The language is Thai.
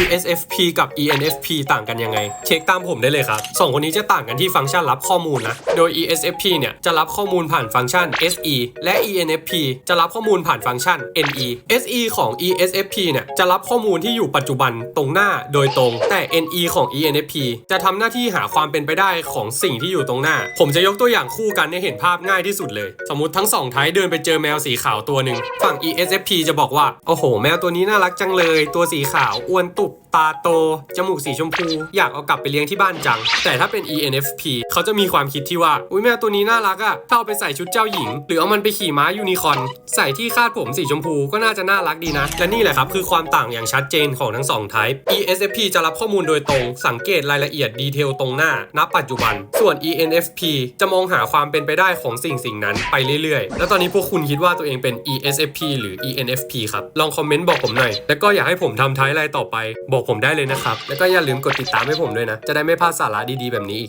ESFP กับ ENFP ต่างกันยังไง เช็คตามผมได้เลยครับสองคนนี้จะต่างกันที่ฟังก์ชันรับข้อมูลนะ โดย ESFP เนี่ยจะรับข้อมูลผ่านฟังก์ชัน SE และ ENFP จะรับข้อมูลผ่านฟังก์ชัน NE SE ของ ESFP เนี่ยจะรับข้อมูลที่อยู่ปัจจุบันตรงหน้าโดยตรง แต่ NE ของ ENFP จะทำหน้าที่หาความเป็นไปได้ของสิ่งที่อยู่ตรงหน้า ผมจะยกตัวอย่างคู่กันให้เห็นภาพง่ายที่สุดเลย สมมติทั้งสองท้ายเดินไปเจอแมวสีขาวตัวหนึ่งฝั่ง ESFP จะบอกว่า โอ้โห แมวตัวนี้น่ารักจังเลย ตัวสีขาวอ้วนตุบตาโต จมูกสีชมพู อยากเอากลับไปเลี้ยงที่บ้านจัง แต่ถ้าเป็น ENFP เขาจะมีความคิดที่ว่า อุ้ยแมวตัวนี้น่ารักอะถ้าเอาไปใส่ชุดเจ้าหญิง หรือเอามันไปขี่ม้ายูนิคอนใส่ที่คาดผมสีชมพูก็น่าจะน่ารักดีนะ และนี่แหละครับคือความต่างอย่างชัดเจนของทั้งสองไทป์ ESFP จะรับข้อมูลโดยตรง สังเกตรายละเอียดดีเทลตรงหน้าณปัจจุบัน ส่วน ENFP จะมองหาความเป็นไปได้ของสิ่งสิ่งนั้นไปเรื่อยๆ แล้วตอนนี้พวกคุณคิดว่าตัวเองเป็น ESFP หรือ ENFP ครับ ลองคอมเมนต์บอกผมหน่อย แล้วก็อยากให้ผมทำท้ายอะไรต่อไปบอกผมได้เลยนะครับ แล้วก็อย่าลืมกดติดตามให้ผมด้วยนะ จะได้ไม่พลาดสาระดีๆแบบนี้อีก